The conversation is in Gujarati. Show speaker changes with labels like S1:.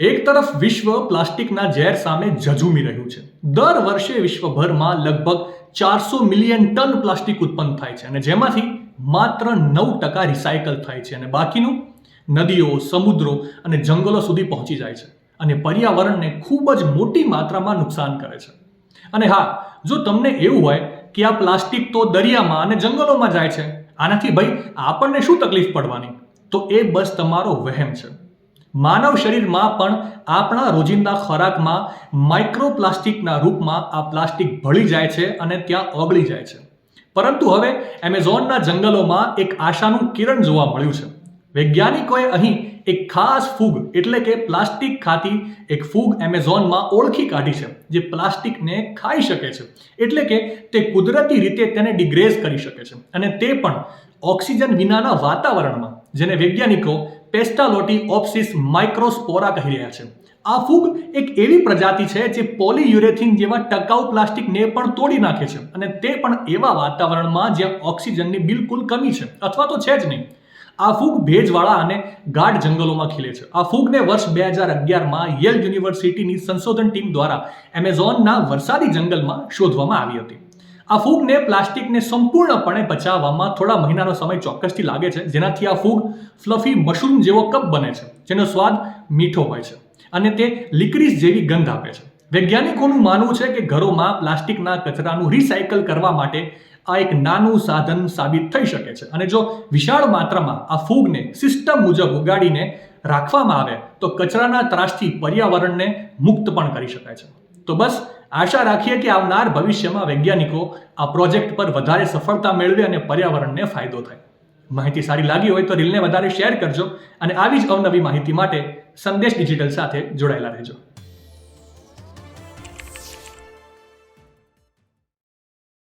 S1: એક તરફ વિશ્વ પ્લાસ્ટિકના ઝેર સામે ઝઝૂમી રહ્યું છે. દર વર્ષે વિશ્વભરમાં લગભગ ચારસો મિલિયન ટન પ્લાસ્ટિક ઉત્પન્ન થાય છે અને જેમાંથી માત્ર નવ ટકા રિસાયકલ થાય છે અને બાકીનું નદીઓ, સમુદ્રો અને જંગલો સુધી પહોંચી જાય છે અને પર્યાવરણને ખૂબ જ મોટી માત્રામાં નુકસાન કરે છે. અને હા, જો તમને એવું હોય કે આ પ્લાસ્ટિક તો દરિયામાં અને જંગલોમાં જાય છે, આનાથી ભાઈ આપણને શું તકલીફ પડવાની? તો એ બસ તમારો વહેમ છે. માનવ શરીરમાં પણ આપણા રોજિંદા ખોરાકમાં માઇક્રોપ્લાસ્ટિકના રૂપમાં આ પ્લાસ્ટિક ભળી જાય છે અને ત્યાં ઓગળી જાય છે. પરંતુ હવે એમેઝોનના જંગલોમાં એક આશાનું કિરણ જોવા મળ્યું છે. વૈજ્ઞાનિકોએ અહીં એક ખાસ ફૂગ, એટલે કે પ્લાસ્ટિક ખાતી એક ફૂગ એમેઝોનમાં ઓળખી કાઢી છે, જે પ્લાસ્ટિકને ખાઈ શકે છે, એટલે કે તે કુદરતી રીતે તેને ડિગ્રેઝ કરી શકે છે. અને તે પણ ઓક્સિજન વિનાના વાતાવરણમાં, જેને વૈજ્ઞાનિકો પેસ્ટાલોટી ઓપ્સિસ માઇક્રોસ્પોરા કહી રહ્યા છે. આ ફૂગ એક એવી પ્રજાતિ છે જે પોલીયુરેથિન જેવા ટકાઉ પ્લાસ્ટિકને પણ તોડી નાખે છે અને તે પણ એવા વાતાવરણમાં જ્યાં ઓક્સિજનની બિલકુલ કમી છે અથવા તો છે જ નહીં. આ ફૂગ ભેજવાળા અને ગાઢ જંગલોમાં ખીલે છે. આ ફૂગને વર્ષ બે હજાર અગિયારમાં યેલ યુનિવર્સિટીની સંશોધન ટીમ દ્વારા એમેઝોનના વરસાદી જંગલમાં શોધવામાં આવી હતી. આ ફૂગને પ્લાસ્ટિકને સંપૂર્ણપણે બચાવવામાં થોડા મહિનાનો સમય ચોક્કસથી લાગે છે. જેનાથી આ ફૂગ ફ્લફી મશરૂમ જેવો કપ બને છે, જેનો સ્વાદ મીઠો હોય છે અને તે લિક્રીસ જેવી ગંધ આપે છે. વૈજ્ઞાનિકોનું માનવું છે કે ઘરોમાં પ્લાસ્ટિકના કચરાનું રિસાયકલ કરવા માટે આ એક નાનું સાધન સાબિત થઈ શકે છે. અને જો વિશાળ માત્રામાં આ ફૂગને સિસ્ટમ મુજબ ઉગાડીને રાખવામાં આવે, તો કચરાના ત્રાસથી પર્યાવરણને મુક્ત પણ કરી શકાય છે. તો બસ આશા રાખીએ કે આવનાર ભવિષ્યમાં વૈજ્ઞાનિકો આ પ્રોજેક્ટ પર વધારે સફળતા મેળવે અને પર્યાવરણને ફાયદો થાય. માહિતી સારી લાગી હોય તો રીલને વધારે શેર કરજો અને આવી જ અવનવી માહિતી માટે સંદેશ ડિજિટલ સાથે જોડાયેલા રહેજો.